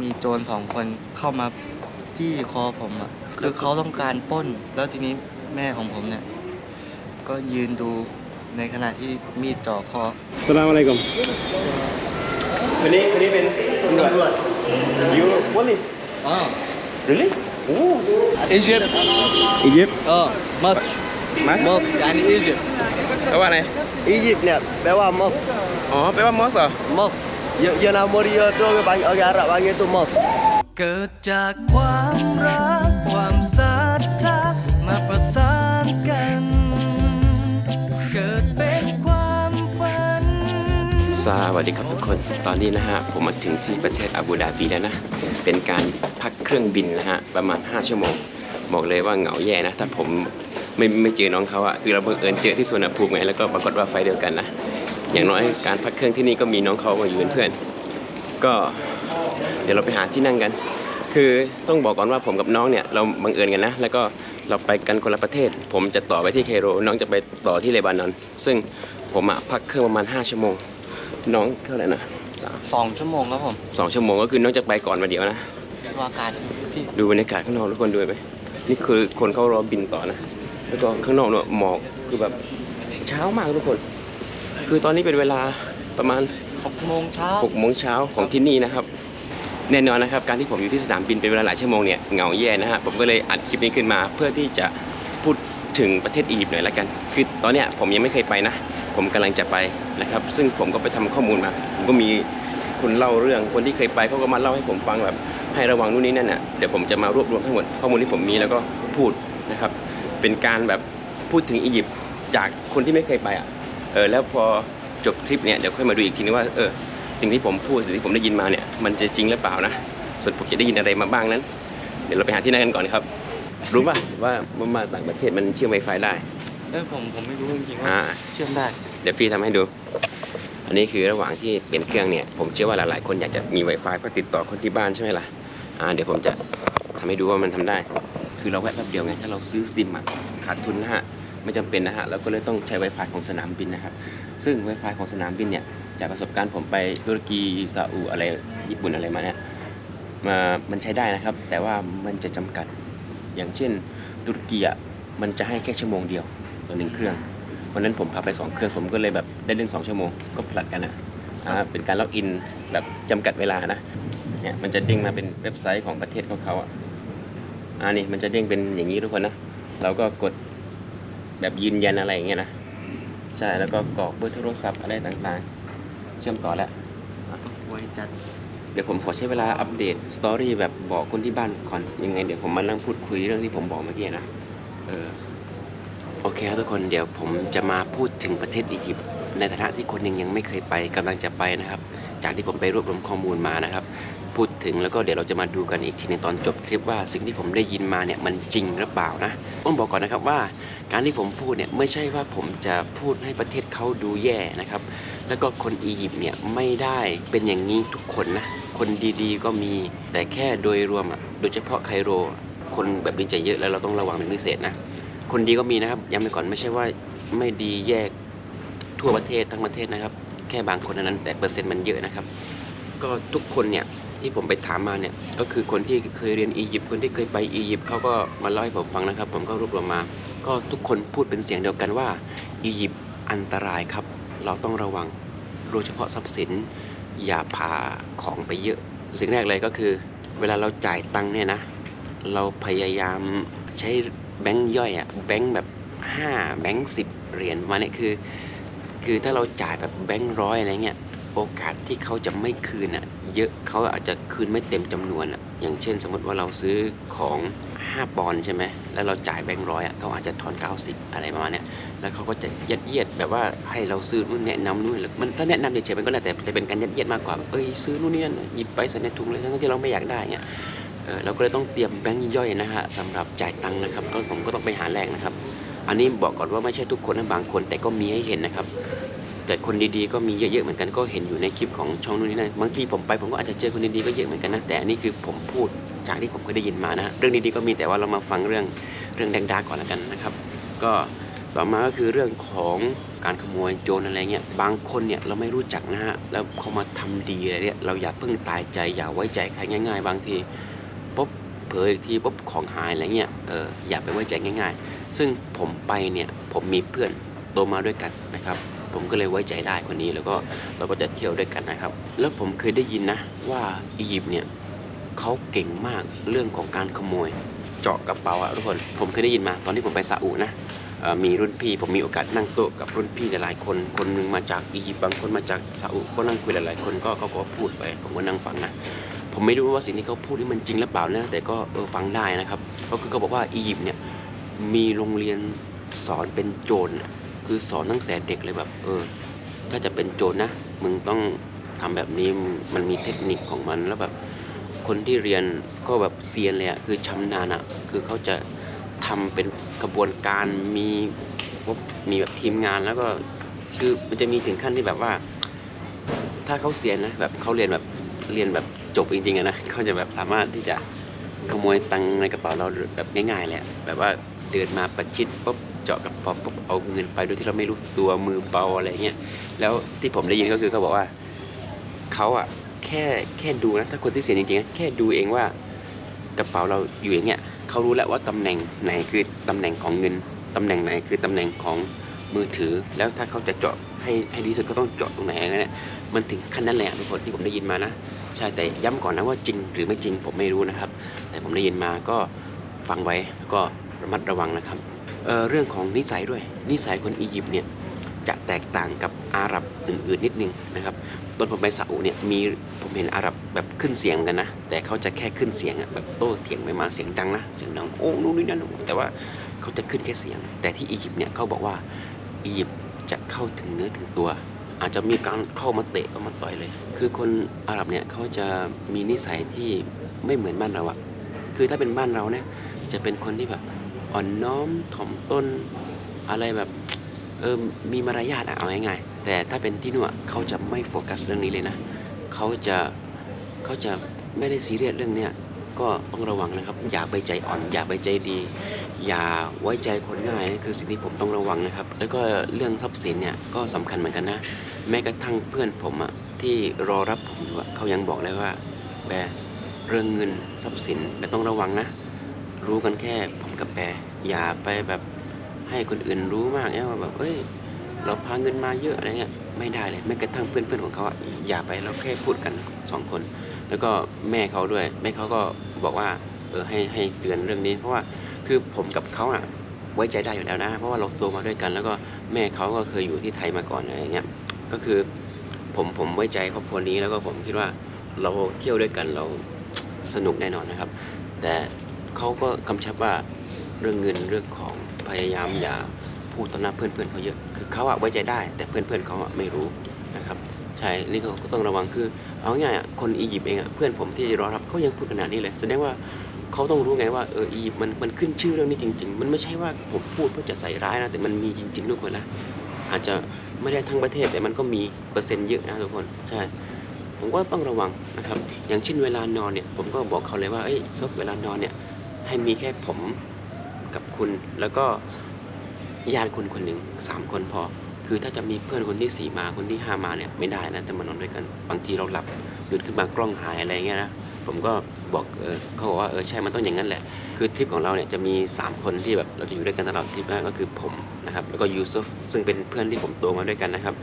มีโจรสองคนเข้ามาจี้คอผมอะคือเขาต้องการปล้น แล้วทีนี้แม่ของผมเนี่ย ก็ยืนดูในขณะที่มีดจ่อคอ สลามอะไรกุมคนนี้คนนี้เป็นตำรวจ you police อ๋อ really โอ้ Egypt อียิปต์เออมัสมัสมัส yani Egypt แปลว่าอะไรอียิปต์เนี่ยแปลว่า mos อ๋อแปลว่ามอ สเหรอ mos yang yang nama dia tu orang panggil orang Arab panggil tu mos เกิดจากความรักความศรัทธามาประสานกัน เกิดเป็นความฝันสวัสดีครับทุกคน ตอนนี้นะฮะผมมาถึงที่ประเทศอาบูดาบีแล้วนะ เป็นการพักเครื่องบินนะฮะประมาณ 5 ชั่วโมง บอกเลยว่าเหงาแย่นะ ถ้าผมไม่ไม่เจอน้องเขาอะคือเราบังเอิญเจอที่สวนภูมิไงแล้วก็ปรากฏว่าไฟล์เดียวกันนะ อย่างน้อยการพักเครื่องที่นี่ก็มีน้องเขามาอยู่เป็นเพื่อน ก็เดี๋ยวเราไปหาที่นั่งกัน คือต้องบอกก่อนว่าผมกับน้องเนี่ยเราบังเอิญกันนะ แล้วก็เราไปกันคนละประเทศ ผมจะต่อไปที่เคโร น้องจะไปต่อที่เลบานอน ซึ่งผมอะพักเครื่องประมาณ 5 ชั่วโมง น้องเท่าไหร่นะสามสองชั่วโมงครับผมสองชั่วโมงก็คือน้องจะไปก่อนมาเดียวนะว่าการพี่ดูบรรยากาศข้างนอกทุกคนดูไหมนี่คือคนเขารอบินต่อนะ แล้วก็ข้างนอกเนี่ยหมอกคือแบบเช้ามากทุกคน คือตอนนี้เป็นเวลาประมาณหกโมงเช้า6โมงเช้าของที่นี่นะครับ แน่นอนนะครับ การที่ผมอยู่ที่สนามบินเป็นเวลาหลายชั่วโมงเนี่ยเหงาแย่นะฮะผมก็เลยอัดคลิปนี้ขึ้นมา เพื่อที่จะพูดถึงประเทศอียิปต์หน่อยละกัน คือตอนเนี้ยผมยังไม่เคยไปนะ ผมกำลังจะไปนะครับ ซึ่งผมก็ไปทำข้อมูลมาผมก็มีคนเล่าเรื่องคนที่เคยไปเขาก็มาเล่าให้ผมฟังแบบให้ระวังนู่นนี่นั่นน่ะเดี๋ยวผมจะมารวบรวมทั้งหมดข้อมูลที่ผมมีแล้วก็พูดนะครับ เป็นการแบบพูดถึงอียิปต์จากคนที่ไม่เคยไปอะ เออแล้วพอจบคลิปเนี่ยเดี๋ยวค่อยมาดูอีกทีนึงว่าเออสิ่งที่ผมพูดสิ่งที่ผมได้ยินมาเนี่ยมันจะจริงหรือเปล่านะ ส่วนผมจะได้ยินอะไรมาบ้างนั้น เดี๋ยวเราไปหาที่นั่นกันก่อนครับ รู้ป่ะว่าว่ามาต่างประเทศมันเชื่อม Wi-Fi ได้เออผมผมไม่รู้จริงๆว่าอ่าเชื่อมได้ เดี๋ยวพี่ทำให้ดู อันนี้คือระหว่างที่เปลี่ยนเครื่องเนี่ยผมเชื่อว่าหลายๆ คนอยากจะมี Wi-Fi เพื่อติดต่อคนที่บ้านใช่ไหมล่ะอ่าเดี๋ยวผมจะทำให้ดูว่ามันทำได้ คือเราแวะแป๊บเดียวไงถ้าเราซื้อซิมอะขาดทุนนะฮะ ไม่จำเป็นนะฮะเราก็เลยต้องใช้ Wi-Fi ของสนามบินนะครับ ซึ่ง Wi-Fi ของสนามบินเนี่ยจากประสบการณ์ผมไปตุรกีซาอุอะไรญี่ปุ่นอะไรมาเนี่ยมามันใช้ได้นะครับ แต่ว่ามันจะจำกัดอย่างเช่นตุรกีอะมันจะให้แค่ชั่วโมงเดียวต่อหนึ่งเครื่องวันนั้นผมพาไปสองเครื่องผมก็เลยแบบได้เล่นสองชั่วโมงก็ผลัดกันนะอ่าเป็นการล็อกอินแบบจำกัดเวลานะเนี่ยมันจะเด้งมาเป็นเว็บไซต์ของประเทศของเขาอะอ่านี่มันจะเด้งเป็นอย่างนี้ทุกคนนะ เราก็กด แบบยืนยันอะไรอย่างเงี้ยนะ ใช่ แล้วก็กรอกเบอร์โทรศัพท์อะไรต่างๆ เชื่อมต่อแล้วไว้จัด เดี๋ยวผมขอใช้เวลาอัปเดตสตอรี่แบบบอกคนที่บ้านก่อน ยังไงเดี๋ยวผมมานั่งพูดคุยเรื่องที่ผมบอกเมื่อกี้นะ เออ โอเคครับทุกคน เดี๋ยวผมจะมาพูดถึงประเทศอียิปต์ในฐานะที่คนหนึ่งยังไม่เคยไปกำลังจะไปนะครับ จากที่ผมไปรวบรวมข้อมูลมานะครับ พูดถึงแล้วก็เดี๋ยวเราจะมาดูกันอีกทีในตอนจบคลิปว่าสิ่งที่ผมได้ยินมาเนี่ยมันจริงหรือเปล่านะต้องบอกก่อนนะครับว่า การที่ผมพูดเนี่ยไม่ใช่ว่าผมจะพูดให้ประเทศเขาดูแย่นะครับ แล้วก็คนอียิปต์เนี่ยไม่ได้เป็นอย่างนี้ทุกคนนะ คนดีๆก็มีแต่แค่โดยรวมอะโดยเฉพาะไคโร คนแบบนี้จะเยอะแล้วเราต้องระวังเป็นพิเศษนะ คนดีก็มีนะครับย้ำไปก่อนไม่ใช่ว่าไม่ดีแยกทั่วประเทศทั้งประเทศนะครับ แค่บางคนเท่านั้นแต่เปอร์เซ็นต์มันเยอะนะครับ ก็ทุกคนเนี่ย ที่ผมไปถามมาเนี่ยก็คือคนที่เคยเรียนอียิปต์คนที่เคยไปอียิปต์เขาก็มาเล่าให้ผมฟังนะครับ ผมก็รวบรวมมา ก็ทุกคนพูดเป็นเสียงเดียวกันว่าอียิปต์อันตรายครับ เราต้องระวังโดยเฉพาะทรัพย์สินอย่าพาของไปเยอะ สิ่งแรกเลยก็คือ เวลาเราจ่ายตังค์เนี่ยนะ เราพยายามใช้แบงค์ย่อยอะแบงค์แบบ 5 แบงค์สิเหรียญมาเนี่ยคือ คือถ้าเราจ่ายแบบแบงค์ร้อยอะไรเงี้ย โอกาสที่เขาจะไม่คืนอะเยอะเขาอาจจะคืนไม่เต็มจำนวนอะอย่างเช่น สมมติว่าเราซื้อของ 5 ปอนใช่ไหมแล้วเราจ่ายแบงค์ร้อยอะเขาอาจจะทอน 90 อะไรประมาณเนี้ยแล้วเขาก็จะยัดเยียดแบบว่าให้เราซื้อนู่นแนะนำนู่นหรือมันถ้าแนะนำเฉยๆมันก็แล้แต่จะเป็นการยัดเยียดมากกว่าแบบเอ้ยซื้อนู่นนี่นั่นหยิบไปใส่ในถุงเลยทั้งที่เราไม่อยากได้เงี้ยเราก็เลยต้องเตรียมแบงค์ย่อยนะฮะสำหรับจ่ายตังค์นะครับก็ผมก็ต้องไปหาแลกนะครับ อันนี้บอกก่อนว่าไม่ใช่ทุกคนนะบางคนแต่ก็มีให้เห็นนะครับ แต่คนดีๆก็มีเยอะๆเหมือนกันก็เห็นอยู่ในคลิปของช่องนู่นนี่นั่นบางทีผมไปผมก็อาจจะเจอคนดีๆก็เยอะเหมือนกันนะแต่อันนี้คือผมพูดจากที่ผมเคยได้ยินมานะเรื่องดีๆก็มีแต่ว่าเรามาฟังเรื่องเรื่องแดงดาก่อนแล้วกันนะครับ ก็ต่อมาก็คือเรื่องของการขโมยโจรอะไรเงี้ยบางคนเนี่ยเราไม่รู้จักนะฮะแล้วเขามาทำดีอะไรเนี่ยเราอย่าเพิ่งตายใจอย่าไว้ใจใครง่าย ๆ บางทีปุ๊บเผลออีกทีปุ๊บของหายอะไรเงี้ยเอออย่าไปไว้ใจง่าย ๆ ซึ่งผมไปเนี่ยผมมีเพื่อนโตมาด้วยกันนะครับ ผมก็เลยไว้ใจได้คนนี้แล้วก็เราก็จะเที่ยวด้วยกันนะครับ แล้วผมเคยได้ยินนะว่าอียิปต์เนี่ยเขาเก่งมากเรื่องของการขโมย เจาะกระเป๋าอะทุกคนผมเคยได้ยินมาตอนที่ผมไปซาอุนะมีรุ่นพี่ผมมีโอกาสนั่งโต๊ะกับรุ่นพี่หลายๆคนคนหนึงมาจากอียิปต์บางคนมาจากซาอุก็นั่งคุยหลายๆคนก็เขาก็พูดไปผมก็นั่งฟังนะผมไม่รู้ว่าสิ่งที่เขาพูดนี่มันจริงหรือเปล่านะแต่ก็เออฟังได้นะครับ ก็คือเขาบอกว่าอียิปต์เนี่ยมีโรงเรียนสอนเป็นโจร คือสอนตั้งแต่เด็กเลยแบบ เออ ถ้าจะเป็นโจรนะ มึงต้องทำแบบนี้มันมีเทคนิคของมันแล้วแบบคนที่เรียนก็แบบเซียนเลยอะคือชำนาญอะคือเขาจะทำเป็นกระบวนการมีมีแบบทีมงานแล้วก็คือมันจะมีถึงขั้นที่แบบว่า ถ้าเขาเซียนนะแบบเขาเรียนแบบเรียนแบบจบจริงๆอะนะเขาจะแบบสามารถที่จะขโมยตังในกระเป๋าเราแบบง่ายๆเลยแบบว่าเดินมาประชิดปุ๊บ เจาะกระเป๋าปุ๊บเอาเงินไปโดยที่เราไม่รู้ตัวมือเบาอะไรเงี้ยแล้วที่ผมได้ยินก็คือเขาบอกว่าเขาอะแค่แค่ดูนะถ้าคนที่เสียจริงๆนะแค่ดูเองว่ากระเป๋าเราอยู่อย่างเงี้ยเขารู้แล้วว่าตำแหน่งไหนคือตำแหน่งของเงินตำแหน่งไหนคือตำแหน่งของมือถือ แล้วถ้าเขาจะเจาะให้ให้ดีที่สุดก็ต้องเจาะตรงไหนอะเนี่ยมันถึงขั้นนั้นแหละทุกคนที่ผมได้ยินมานะใช่แต่ย้ำก่อนนะว่าจริงหรือไม่จริงผมไม่รู้นะครับ แต่ผมได้ยินมาก็ฟังไว้แล้วก็ ระมัดระวังนะครับเเรื่องของนิสัยด้วย นิสัยคนอียิปต์เนี่ยจะแตกต่างกับอาหรับอื่นๆนิดนึงนะครับตอนผมไปซาอุเนี่ยมีผมเห็นอาหรับแบบขึ้นเสียงกันนะ แต่เขาจะแค่ขึ้นเสียงอะแบบโต้เถียงไปมาเสียงดังนะเสียงดังโอ้นู่นนี่นั่นแต่ว่าเขาจะขึ้นแค่เสียง แต่ที่อียิปต์เนี่ยเขาบอกว่าอียิปต์จะเข้าถึงเนื้อถึงตัว อาจจะมีการเข้ามาเตะเข้ามาต่อยเลย คือคนอาหรับเนี่ยเขาจะมีนิสัยที่ไม่เหมือนบ้านเราอะคือถ้าเป็นบ้านเราเนี่ยจะเป็นคนที่แบบ อ่อนน้อมถ่อมตนอะไรแบบเออมีมารยาทอะเอาง่ายๆแต่ถ้าเป็นที่นู่นเขาจะไม่โฟกัสเรื่องนี้เลยนะเขาจะเขาจะไม่ได้ซีเรียสเรื่องเนี้ยก็ต้องระวังนะครับ อย่าไปใจอ่อน อย่าไปใจดี อย่าไว้ใจคนง่ายนี่คือสิ่งที่ผมต้องระวังนะครับ แล้วก็เรื่องทรัพย์สินเนี่ยก็สำคัญเหมือนกันนะ แม้กระทั่งเพื่อนผมอะที่รอรับผมอยู่เขายังบอกเลยว่าแบรเรื่องเงินทรัพย์สินแบร์ต้องระวังนะ รู้กันแค่ผม กับแบร์อย่าไปแบบให้คนอื่นรู้มากเนี่ยว่าแบบเอ้ย เราพาเงินมาเยอะอะไรเงี้ยไม่ได้เลยแม้กระทั่งเพื่อนเพื่อนๆของเขาอะอย่าไปเราแค่พูดกันสองคน แล้วก็แม่เขาด้วย แม่เขาก็บอกว่าเออให้ให้เตือนเรื่องนี้ เพราะว่าคือผมกับเขาอะไว้ใจได้อยู่แล้วนะ เพราะว่าเราโตมาด้วยกัน แล้วก็แม่เขาก็เคยอยู่ที่ไทยมาก่อนอะไรเงี้ยก็คือผมผมไว้ใจครอบครัวนี้แล้วก็ผมคิดว่าเราเที่ยวด้วยกันเราสนุกแน่นอนนะครับ แต่เขาก็กำชับว่า เรื่องเงินเรื่องของพยายามอย่าพูดต่อหน้าเพื่อนเพื่อนเขาเยอะ คือเขาอะไว้ใจได้ แต่เพื่อนเพื่อนเขาอะไม่รู้นะครับ ใช่ นี่ก็ก็ต้องระวังคือ เอาง่ายอะคนอียิปต์เองอะเพื่อนผมที่รอรับเขายังพูดขนาดนี้เลยแสดงว่าเขาต้องรู้ไงว่าเอออียิปต์มันมันขึ้นชื่อเรื่องนี้จริง ๆ มันไม่ใช่ว่าผมพูดเพื่อจะใส่ร้ายนะแต่มันมีจริงๆทุกคนนะอาจจะไม่ได้ทั้งประเทศแต่มันก็มีเปอร์เซ็นต์เยอะนะทุกคนใช่ผมก็ต้องระวังนะครับ อย่างเช่นเวลานอนเนี่ย ผมก็บอกเขาเลยว่า เอ้ยซบเวลานอนเนี่ย ให้มีแค่ผม คุณแล้วก็ญาติคุณคนหนึ่งสามคนพอ คือถ้าจะมีเพื่อนคนที่สี่มาคนที่ห้ามาเนี่ยไม่ได้นะแต่มานอนด้วยกันบางทีเราหลับตื่นขึ้นมากล้องหายอะไรเงี้ยนะผมก็บอกเออเขาบอกว่าเออใช่มันต้องอย่างนั้นแหละ คือทริปของเราเนี่ยจะมี 3 คนที่แบบเราจะอยู่ด้วยกันตลอดทริปนะก็คือผมนะครับแล้วก็ยูซุฟซึ่งเป็นเพื่อนที่ผมโตมาด้วยกันนะครับ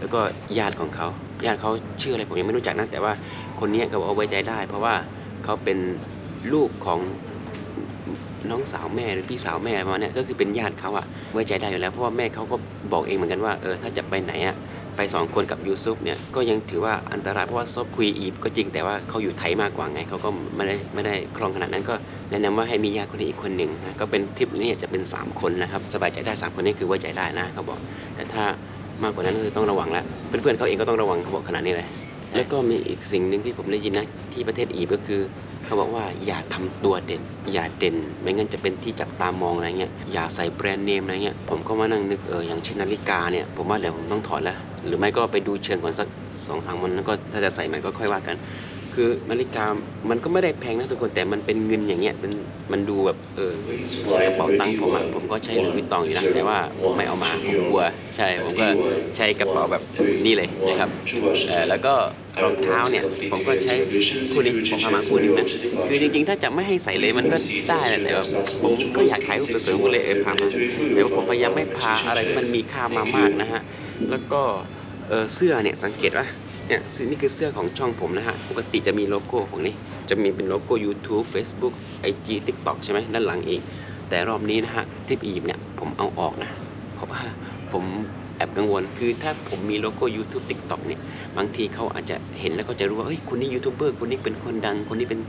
แล้วก็ญาติของเขาญาติเขาชื่ออะไรผมยังไม่รู้จักนะแต่ว่าคนนี้เขาบอกว่าไว้ใจได้ เพราะว่าเขาเป็นลูกของ น้องสาวแม่หรือพี่สาวแม่ประมาณเนี้ยก็คือเป็นญาติเขาอะไว้ใจได้อยู่แล้วเพราะว่าแม่เขาก็บอกเองเหมือนกันว่าเออถ้าจะไปไหนอะไปสองคนกับยูซุฟเนี่ยก็ยังถือว่าอันตรายเพราะว่าซบคุยอีฟก็จริงแต่ว่าเขาอยู่ไทยมากกว่าไงเขาก็ไม่ได้ไม่ได้คล่องขนาดนั้นก็แนะนำว่าให้มีญาติคนนี้อีกคนหนึ่งนะก็เป็นทริปนี้จะเป็น 3 คนนะครับสบายใจได้ 3 คนนี้คือไว้ใจได้นะเขาบอก แต่ถ้ามากกว่านั้นก็คือต้องระวังแล้วเพื่อนๆเขาเองก็ต้องระวังเขาบอกขนาดนี้เลยแล้วก็มีอีกสิ่งหนึ่งที่ผมได้ยินนะที่ประเทศอียิปต์ก็คือ เขาบอกว่าอย่าทำตัวเด่น อย่าเด่น ไม่งั้นจะเป็นที่จับตามองอะไรเงี้ยอย่าใส่แบรนด์เนมอะไรเงี้ยผมก็มานั่งนึกเอออย่างเช่นนาฬิกาเนี่ยผมว่าเดี๋ยวผมต้องถอดแล้ว หรือไม่ก็ไปดูเชิงก่อนสักสองสามวันแล้วก็ถ้าจะใส่มันก็ค่อยว่ากัน คือนาฬิกามันก็ไม่ได้แพงนะทุกคนแต่มันเป็นเงินอย่างเงี้ยเป็นมันดูแบบเออกระเป๋าตังค์ผมอะผมก็ใช้หลุยส์วิตตองอยู่นะแต่ว่าผมไม่เอามาผมกลัวใช่ผมก็ใช้กระเป๋าแบบนี่เลยนะครับเออแล้วก็รองเท้าเนี่ยผมก็ใช้คู่นี้ผมเอามาคู่นึงนะคือจริงๆ ถ้าจะไม่ให้ใส่เลยมันก็ได้แหละแต่ว่าผมก็อยากถ่ายรูปสวยๆผมเลยเออพามาแต่ว่าผมพยายามไม่พาอะไรที่มันมีค่ามามากนะฮะแล้วก็เออเสื้อเนี่ยสังเกตว่า เนี่ยซึ่งนี่คือเสื้อของช่องผมนะฮะ ปกติจะมีโลโก้ของนี่จะมีเป็นโลโก้ YouTube Facebook IG TikTok ใช่ไหมด้านหลังเองแต่รอบนี้นะฮะทริปอียิปต์เนี่ยผมเอาออกนะ เพราะว่าผมแอบกังวล คือถ้าผมมีโลโก้ YouTube TikTok เนี่ย บางทีเขาอาจจะเห็นแล้วก็จะรู้ว่า เฮ้ย คนนี้ยูทูบเบอร์ คนนี้เป็นคนดัง คนนี้เป็น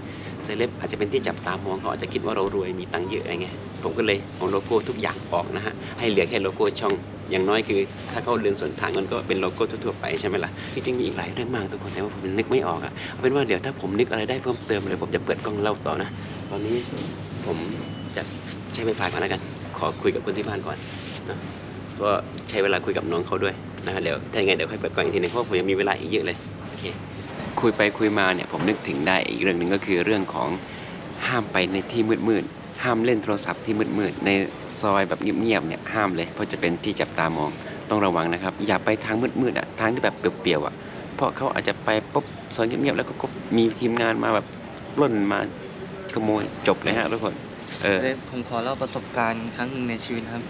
เซเลบ อาจจะเป็นที่จับตามองเขาอาจจะคิดว่าเรารวย มีตังค์เยอะอะไรเงี้ย ผมก็เลยเอาโลโก้ทุกอย่างออกนะฮะ ให้เหลือแค่โลโก้ช่อง อย่างน้อยคือ ถ้าเขาเดินสวนทางมันก็เป็นโลโก้ทั่วๆไปใช่ไหมล่ะที่จริงมีอีกหลายเรื่องมากทุกคนแต่ว่าผมนึกไม่ออกอะเอาเป็นว่าเดี๋ยวถ้าผมนึกอะไรได้เพิ่มเติมเลยผมจะเปิดกล้องเล่าต่อนะตอนนี้ผมจะใช้ไฟฟ้าก่อนแล้วกัน ขอคุยกับคนที่บ้านก่อนนะก็ใช้เวลาคุยกับน้องเขาด้วยนะฮะเดี๋ยวถ้ายังไงเดี๋ยวค่อยเปิดกล้องอีกทีนึงเพราะผมยังมีเวลาอีกเยอะเลยโอเคคุยไปคุยมาเนี่ยผมนึกถึงได้อีกเรื่องหนึ่งก็คือเรื่องของห้ามไปในที่มืดๆ ห้ามเล่นโทรศัพท์ที่มืดๆในซอยแบบเงียบๆเนี่ยห้ามเลย เพราะจะเป็นที่จับตามองต้องระวังนะครับ อย่าไปทางมืดๆอะทางที่แบบเปลี่ยวๆอะเพราะเขาอาจจะไปปุ๊บซอยเงียบๆแล้วก็มีทีมงานมาแบบปล้นมาขโมยจบเลยฮะทุกคนเออเลยผมขอเล่าประสบการณ์ครั้งหนึ่งในชีวิตครับ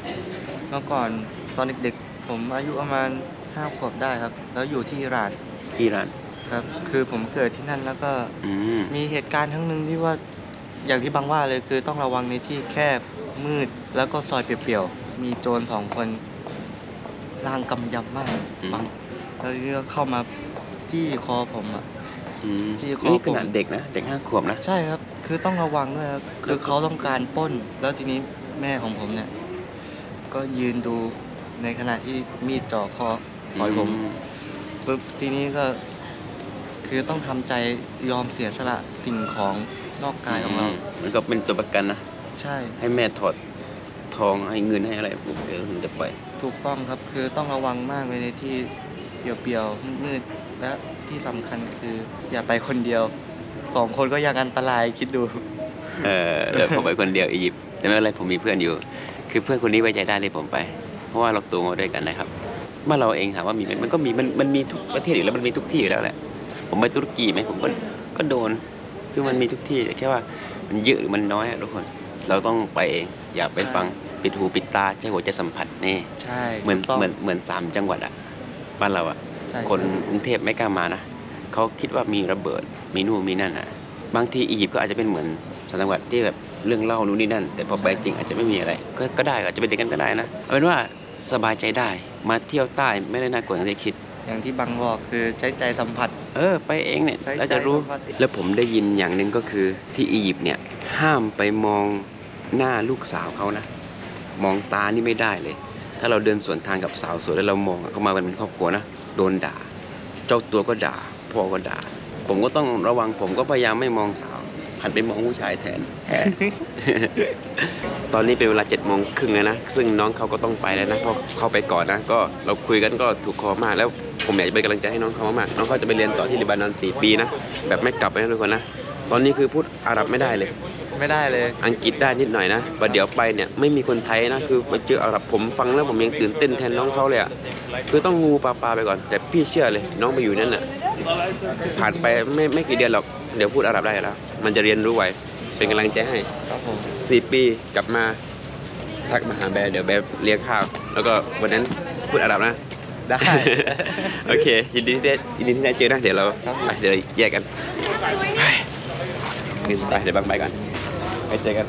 เมื่อก่อนตอนเด็กๆ ผมอายุประมาณห้าขวบได้ครับ แล้วอยู่ที่อิหร่านอิหร่านครับ คือผมเกิดที่นั่นแล้วก็อืมมีเหตุการณ์ครั้งหนึ่งที่ว่า อย่างที่บางว่าเลยคือต้องระวังในที่แคบมืดแล้วก็ซอยเปลี่ยวๆ มีโจรสองคนร่างกำยำมากอืมบางแล้วทีนี้ก็เข้ามาจี้คอผมอะ อืมที่คอนี่ขผมนาดเด็กนะเด็กห้าขวบนะ ใช่ครับ คือต้องระวังด้วยครับ คือเขาต้องการปล้น แล้วทีนี้แม่ของผมเนี่ย ก็ยืนดูในขณะที่มีดจ่อคอปล่อยผม ปุ๊บทีนี้ก็คือต้องทำใจยอมเสียสละสิ่งของ นอกกายของเรา มันก็เป็นตัวประกันนะ ใช่ ให้แม่ถอดทองให้เงินให้อะไรปุ๊บเดี๋ยวมันจะปล่อยถูกต้องครับคือต้องระวังมากเลยในที่เปลี่ยวๆมืดๆและที่สำคัญคือ อย่าไปคนเดียวสองคนก็ยังอันตรายคิดดู เออเดี๋ยวผมไปคนเดียวอียิปต์แต่ไม่เป็นไรผมมีเพื่อนอยู่ คือเพื่อนคนนี้ไว้ใจได้เลยผมไป เพราะว่าเราโตมาด้วยกันนะครับบ้านเราเองถามว่ามีไหมมันก็มีมันมันมีทุกประเทศอยู่แล้วมันมีทุกที่อยู่แล้วแหละผมไปตุรกีไหมผมก็ก็โดน คือมันมีทุกที่แต่แค่ว่ามันเยอะหรือมันน้อยอะทุกคน เราต้องไปเองอย่าไปฟังปิดหูปิดตาใช้หัวใจสัมผัสนี่ใช่เหมือนถูกต้องเหมือนเหมือนสามจังหวัดอะบ้านเราอะใช่คนใช่กรุงเทพไม่กล้ามานะเขาคิดว่ามีระเบิดมีนู่นมีนั่นอะบางทีอียิปต์ก็อาจจะเป็นเหมือนสถานจังหวัดที่แบบเรื่องเล่านู่นนี่นั่น แต่พอไปจริงอาจจะไม่มีอะไร ก็ก็ได้อาจจะเป็นเด็กกันก็ได้นะเอาเป็นว่าสบายใจได้มาเที่ยวใต้ไม่ได้น่ากลัวอย่างที่คิด อย่างที่บังบอกคือใช้ใจสัมผัส เออ ไปเองเนี่ยใช้ใจเราจะรู้สัมผัสแล้วผมได้ยินอย่างหนึ่งก็คือที่อียิปต์เนี่ย ห้ามไปมองหน้าลูกสาวเขานะ มองตานี่ไม่ได้เลย ถ้าเราเดินสวนทางกับสาวสวยแล้วเรามองเขามากันเป็นครอบครัวนะ โดนด่า เจ้าตัวก็ด่า พ่อก็ด่า ผมก็ต้องระวัง ผมก็พยายามไม่มองสาว หันไปมองผู้ชายแทนแทน ตอนนี้เป็นเวลาเจ็ดโมงครึ่งแล้วนะ ซึ่งน้องเขาก็ต้องไปแล้วนะ เพราะเขาไปก่อนนะ ก็เราคุยกันก็ถูกคอมากแล้ว ผมอยากจะเป็นกำลังใจให้น้องเขามากๆน้องเขาจะไปเรียนต่อที่ลิบานอนสี่ปีนะ แบบไม่กลับไปนะทุกคนนะ ตอนนี้คือพูดอาหรับไม่ได้เลย ไม่ได้เลย อังกฤษได้นิดหน่อยนะประเดี๋ยวไปเนี่ยไม่มีคนไทยนะ คือไปเจออาหรับผมฟังแล้วผมยังตื่นเต้นแทนน้องเขาเลยอะคือต้องงูปลาปลาไปก่อน แต่พี่เชื่อเลย น้องไปอยู่นั่นน่ะ ผ่านไปไม่ไม่กี่เดือนหรอก เดี๋ยวพูดอาหรับได้แล้ว มันจะเรียนรู้ไวเป็นกำลังใจให้ครับผมสี่ปีกลับมาทักมาหาแบร์เดี๋ยวแบร์เลี้ยงข้าว แล้วก็วันนั้นพูดอาหรับนะ ได้ โอเค ยินดีที่ได้ยินดีที่ได้เจอนะเดี๋ยวเราครับผมไปเดี๋ยวแยกกันไปขึ้นไปเดี๋ยวบังไปก่อนไปเจอกัน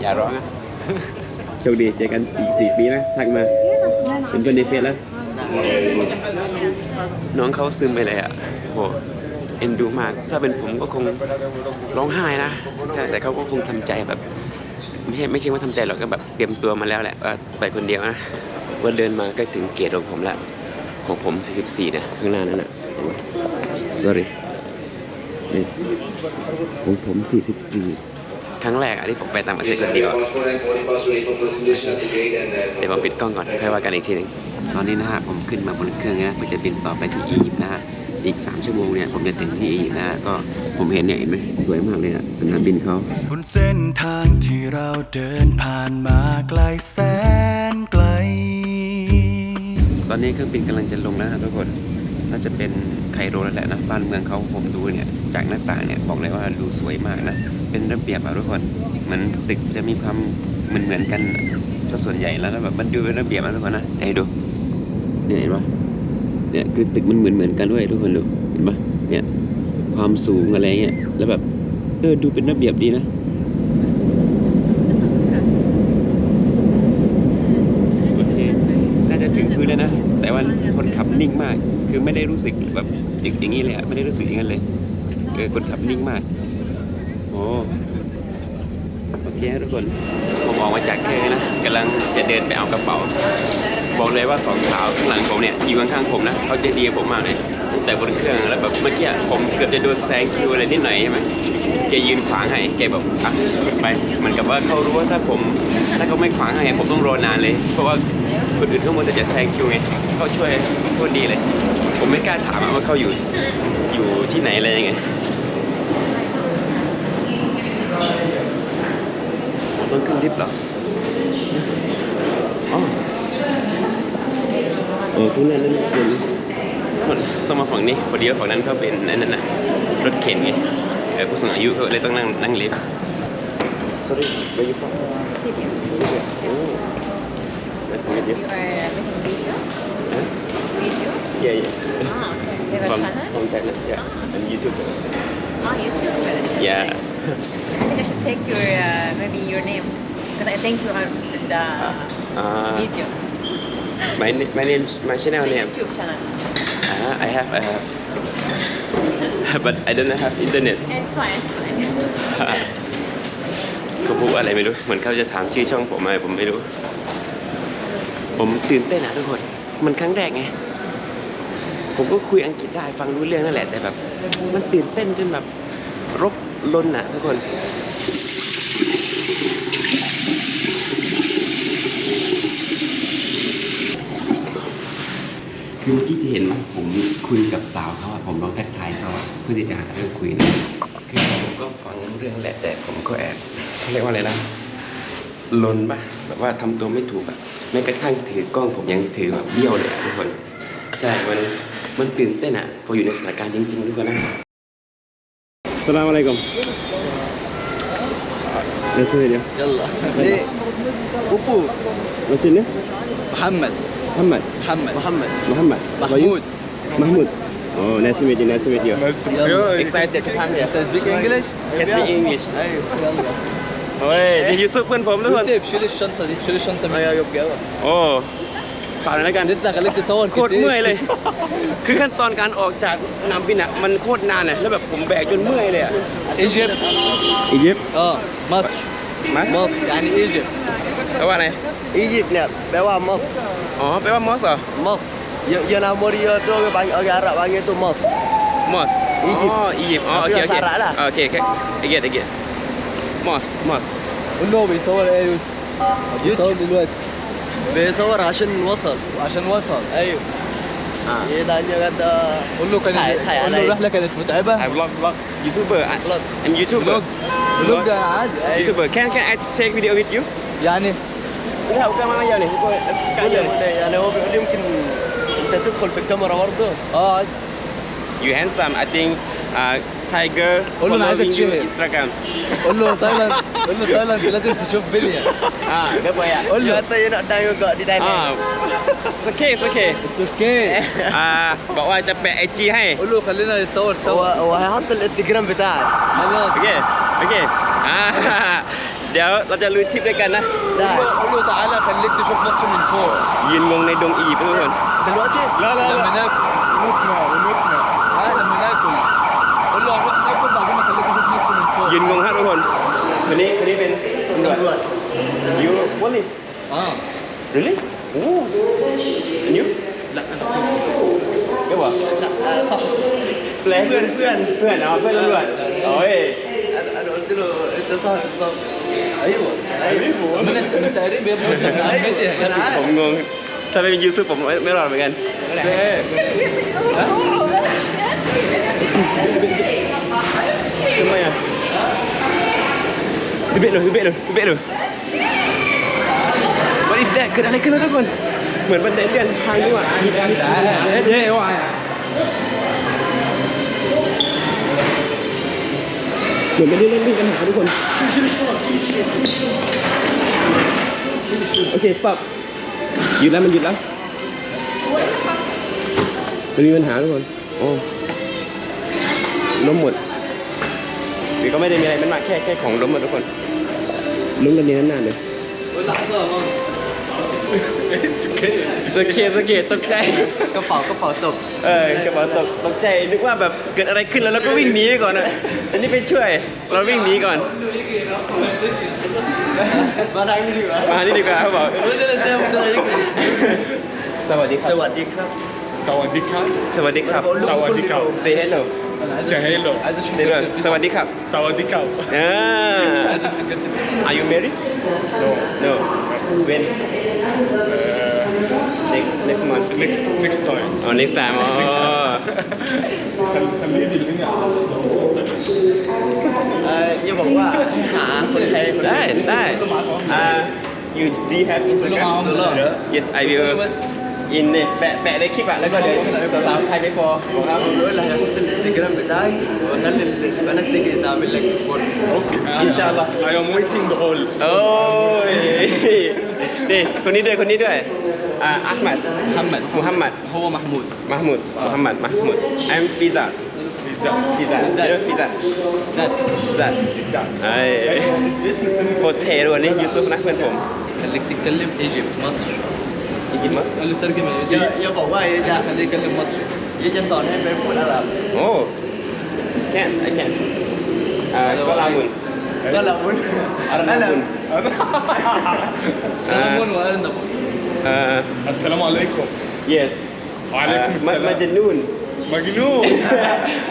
อย่าร้องนะโชคดีเจอกันอีกสี่ปีนะทักมา เป็นเพื่อนในเฟซแล้ว น้องเขาซึมไปเลยอะโหเอ็นดูมาก ถ้าเป็นผมก็คงร้องไห้นะ แต่แต่เขาก็คงทำใจแบบ ไม่ใช่ไม่ใช่ว่าทำใจหรอกก็แบบเตรียมตัวมาแล้วแหละว่าไปคนเดียวนะว่าเดินมาก็ถึงเกตของผมแล้ว ของผม 44นะข้างหน้านั่นน่ะเห็นไหม sorry นี่ของผม 44 ครั้งแรกอะที่ผมไปต่างประเทศคนเดียวอะเดี๋ยวผมปิดกล้องก่อนค่อยว่ากันอีกทีหนึงตอนนี้นะฮะผมขึ้นมาบนเครื่องนะเพื่อจะบินต่อไปที่อียิปต์นะฮะอีก 3 ชั่วโมงเนี่ยผมจะถึงที่อียิปต์นะก็ผมเห็นเนี่ยเห็นไหมสวยมากเลยอะสนามบินเขาบนเส้นทางที่เราเดินผ่านมาไกลแสนไกล ตอนนี้เครื่องบินกำลังจะลงแล้วนะทุกคนน่าจะเป็นไคโรแล้วแหละนะบ้านเมืองเขาผมดูเนี่ยจากหน้าต่างเนี่ยบอกเลยว่าดูสวยมากนะเป็นระเบียบอะทุกคนเหมือนตึกจะมีความเหมือนเหมือนกันซะส่วนใหญ่แล้วแล้วแบบมันดูเป็นระเบียบนะทุกคนนะไหนดูเนี่ยเห็นปะเนี่ยคือตึกมันเหมือนเหมือนกันด้วยทุกคนดูเห็นปะเนี่ยความสูงอะไรเงี้ยแล้วแบบเออดูเป็นระเบียบดีนะ โอเค น่าจะถึงพื้นแล้วนะ แต่ว่าคนขับนิ่งมาก คือไม่ได้ รู้สึกแบบอย่างนี้เลยอะไม่ได้รู้สึกอย่างนั้นเลยเออคนขับนิ่งมากโอ้โอเคทุกคนผมออกมาจากเครื่องนะกำลังจะเดินไปเอากระเป๋า บอกเลยว่าสองสาวข้างหลังผมเนี่ยอยู่ข้างๆผมนะเขาใจดีผมมากเลยตั้งแต่บนเครื่องแล้วแบบเมื่อกี้ผมเกือบจะโดนแซงคิวอะไรนิดหน่อยใช่ไหมแกยืนขวางให้แกแบบอะไปเหมือนกับว่าเขารู้ว่าถ้าผมถ้าเขาไม่ขวางให้ผมต้องรอนานเลย เพราะว่าคนอื่นเขามัวแต่จะแซงคิวไงเขาช่วยโคตรดีเลย ผมไม่กล้าถามว่าเขาอยู่อยู่ที่ไหนอะไรยังไงผมต้องขึ้นลิฟต์เหรออ๋อเออข้างหน้านั่นเป็นมันต้องมาฝั่งนี้พอดีว่าฝั่งนั้นเขาเป็นนั่นน่ะนะรถเข็นไงเออผู้สูงอายุเขาเลยต้องนั่งนั่งลิฟต์ Sorry where you from Syria. Syria oh nice to meet you You are making video? Huh? Video? Yeah yeah Ah, okay. You have a from channel? from China yeah Ah. and YouTube Ah, YouTube. yeah I think I should take your, uh, maybe your name. Because I think you are in the uh, video. my na- my name my channel The name YouTube channel. uh, I have I have but I don't have internet It's fine, it's fine. เขาพูดอะไรไม่รู้ เหมือนเขาจะถามชื่อช่องผมอะไรผมไม่รู้ ผมตื่นเต้นนะทุกคน มันครั้งแรกไง ผมก็คุยอังกฤษได้ฟังรู้เรื่องนั่นแหละแต่แบบ มันตื่นเต้นจนแบบรบลนอะทุกคนคือเมื่อกี้จะเห็นผมคุยกับสาวเขาอะผมลองทักทายเขาอะเพื่อที่จะหาเรื่องคุยนะคือผมก็ฟังรู้เรื่องแหละแต่ผมก็แอบเขาเรียกว่าอะไรนะลนปะแบบว่าทำตัวไม่ถูกอะแม้กระทั่งถือกล้องผมยังถือแบบเบี้ยวเลยอะทุกคนใช่มัน มันตื่นเต้นอะพออยู่ในสถานการณ์จริงๆทุกคนนะสลามอะไรกัมเดี๋ยวซื้อเดี๋ยว يلا ليه بوبو Maksudnya محمد Muhammad محمد محمد Muhammad محمود Mahmud Oh nice to meet you nice to meet you يلا excited to come here انت سبيك انجلش؟ Can speak English ايوه يلا เฮ้ยนี่ยูซุปเพื่อนผมทุกคน يوسف شيل الشنطه دي شيل الشنطه من ايوه يلا โอ้ ฝาในการที่สักกันเล็กจะโซนโคตรเมื่อยเลย คือขั้นตอนการออกจากนามบินอะมันโคตรนานเลยแล้วแบบผมแบกจนเมื่อยเลยอะปต์อียิปต์เออ must must must and Egypt แปลว่าไงอียิปต์เนี่ยแปลว่ามัสอ๋อแปลว่ามัสเหรอมัสย้ยอรมันเยอรมันบางอากรศบางอย่างตัวมัสมัสอียิปต์อ๋ออียิปต์อ๋อโอเคโอเคโอเคโอเคไอเกตไอเกต must must โน้ไม่โซนเอลยยูทูบด้วย بيصور عشان وصل. عشان وصل؟ أيوه. آه. إيه ده يا جدع قول له كان قول له الرحلة كانت متعبة؟ فلوج فلوج يوتيوبر فلوج ام يوتيوبر فلوج عادي. يوتيوبر كان كان اي تيك فيديو ويز يو يعني؟ لا وكان معايا يعني. يعني. هو بيقول يمكن أنت تدخل في الكاميرا برضه. آه يو You اي ثينك uh, tiger قول له أنا عايزك following you تشهر. Instagram قول له تايلاند قول له تايلاند لازم تشوف فيديو อ่าเรียบร้อยอ่ะ قول له Kata you nak down juga di อ่า Thailand. it's okay it's okay اتس اوكي อ่าบอกว่าจะแปะไอจีให้ قول له خلينا نتصور هو سوا هو هيحط الانستجرام بتاعك. โอ خلاص เคโอเคอ่า เดี๋ยวเราจะลุยทริปด้วยกันนะ قول له قول له تعالى خليك تشوف مصر من فوق ยืนงงในดงอียิปต์ทุกคน دلوقتي؟ لما ناكل ونطمع ونطمع ยืนงงฮะทุกคนคนนี้คนนี้เป็นตำรวจ you police اه really โอ้ and you لا انا เรียกว่า صح แปลเพื่อนเพื่อนเพื่อนเอาเพื่อนตำรวจโอ้ย انا انا قلت له انت صح صح ايوه ايوه من من تقريب يا ابني انت من عمتي انا ผ عارف มงง ถ้าไม่มียูซุปผมไม่ไม่รอดเหมือนกัน ايه ها ทำไมอ่ะ พี่เบะเลยพี่เบะเลยพี่เบะเลย What is that เกิดอะไรขึ้นแล้วทุกคน เหมือนบันไดเลื่อนทางนี้ว่ะมีมีมีเย้ว่ะเหมือนบันได้เล่นวิ่งกันหาทุกคน โอเค stop หยุดแล้วมันหยุดแล้วมันมีปัญหาทุกคน โอ้ล้มหมดหรือก็ไม่ได้มีอะไรมันมากแค่แค่ของล้มหมดทุกคน ลุ้นกันนี้นานๆเลยสเกตสเกตสเกตสเกตกระเป๋ากระเป๋าตก เออกระเป๋าตกตกใจนึกว่าแบบเกิดอะไรขึ้นแล้วเราก็วิ่งหนีไปก่อนอะอันนี้ไปช่วย เราวิ่งหนีก่อน มาทางนี้ดีกว่ามานี่ดีกว่าเขาบอกสวัสดีครับสวัสดีครับ Sawadika. สวัสดีครับ Sawadika. say hello Say hello. say hello สวัสดีครับ Sawadika. อ่า Are you married No. No when Uh, next next month next next time. oh next time อ๋อ เอ่ออย่าบอกว่าหาคนไทยคน ได้ได้อ่า you do you have Instagram yes I will in เนี่ยแปะแปะในคลิปอะแล้วก็เดี๋ยวสาวๆไทยไปฟอบอกครับ بقول لك هاخد الانستجرام بتاعك واخلي البنات تيجي تعمل لك فولو Okay. إن شاء الله. I am waiting all. โอ้ย นี่คนนี้ด้วยคนนี้ด้วยอ่าอัลมัด محمد มุฮัมมัด هو محمود มาหมุดมุฮัมมัดมาหมุด I'm Fiza Pizza. ฟิซ่าเดี๋ยวฟิซ่า زاد จัด Pizza. ไอ้โคตรเท่ด้วยนี่ยูซุฟนะเพื่อนผม خليك تتكلم ايجيبت مصر يجي مصر. قال الترجمه يا بابا يجي اخليه يكلم مصري يجي صانع بيرفع العرب. أوه. كان I can قلعون قلعون أرنبون وأرنبون السلام عليكم. يس وعليكم آه، السلام. مجنون. مجنون.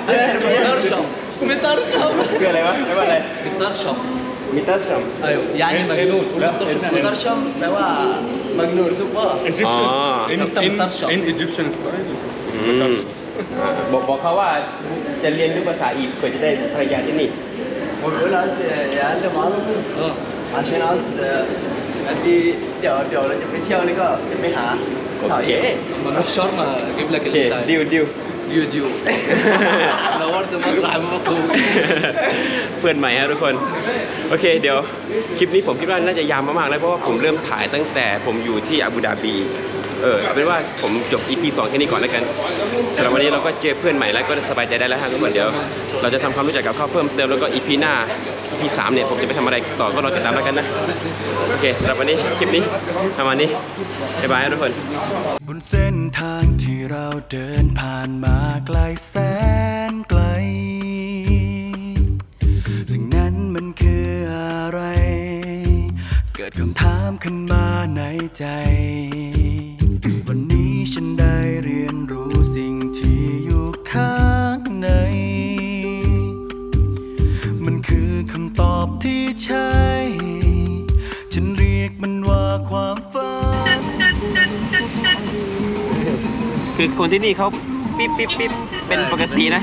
مترشم مترشم مترشم مترشم أيوه يعني إيه، إيه. مجنون. مترشم اللي ลว่า مجنون سوبر Egyptian آه. in, أنت in, مطرشم. in Egyptian style อืมอ่าบอกบอกเขาว่าจะเรียนด้วยภาษาอียิปต์เพื่อจะได้ภรรยาที่นี่ وبيقول عايز يعلم عربي اه عشان عايز ادي เดี๋ยวเดี๋ยวเราจะไปเที่ยวนี่ก็จะไปหาสาว โอเค لما نروح شرم اجيب لك โอเค اللي انت ดิวดิว ตัมาสายมาคูเพื่อนใหม่ครับทุกคน โอเคเดี๋ยวคลิปนี้ผมคิดว่าน่าจะยาวมากๆแล้วเพราะว่าผมเริ่มถ่ายตั้งแต่ผมอยู่ที่อาบูดาบี เออเอาเป็นว่าผมจบ EP 2แค่นี้ก่อนแล้วกันสำหรับวันนี้เราก็เจอเพื่อนใหม่แล้วก็สบายใจได้แล้วฮะทุกคนเดี๋ยว เราจะทำความรู้จักกับเขาเพิ่มเติมแล้วก็ EP หน้า EP สามเนี่ยผมจะไปทำอะไรต่อก็รอติดตามแล้วกันนะโอเคสำหรับวันนี้คลิปนี้ประมาณนี้บ๊ายบายทุกคน บนเส้นทางที่เราเดินผ่านมาไกลแสน ในใจ วันนี้ฉันได้เรียนรู้สิ่งที่อยู่ข้างใน มันคือคำตอบที่ใช่ ฉันเรียกมันว่าความฝัน คือคนที่นี่เขาปิ๊บปิ๊บปิ๊บเป็นปกตินะ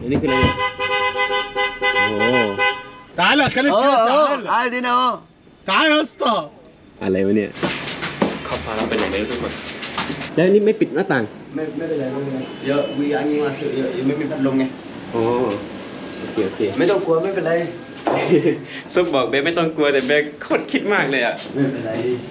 อันนี้คืออะไรเนี่ยโอ้ تعال خليك اه كده اه تعال عادي هنا اهو تعال يا اسطى อะไรวะเนี่ยเข้าฟ้าเราไปไหนไม่รู้ทุกคนแล้วนี่ไม่ปิดหน้าต่าง ไม่ไม่เป็นไรไม่เป็นไรเดี๋ยววีอันนี้มาซื้อเดี๋ยวไม่มีพัดลมไงโอ้โอเคโอเคไม่ต้องกลัวไม่เป็นไร ซุปบอกเบคไม่ต้องกลัวแต่เบคโคตรคิดมากเลยอะ ไม่เป็นไร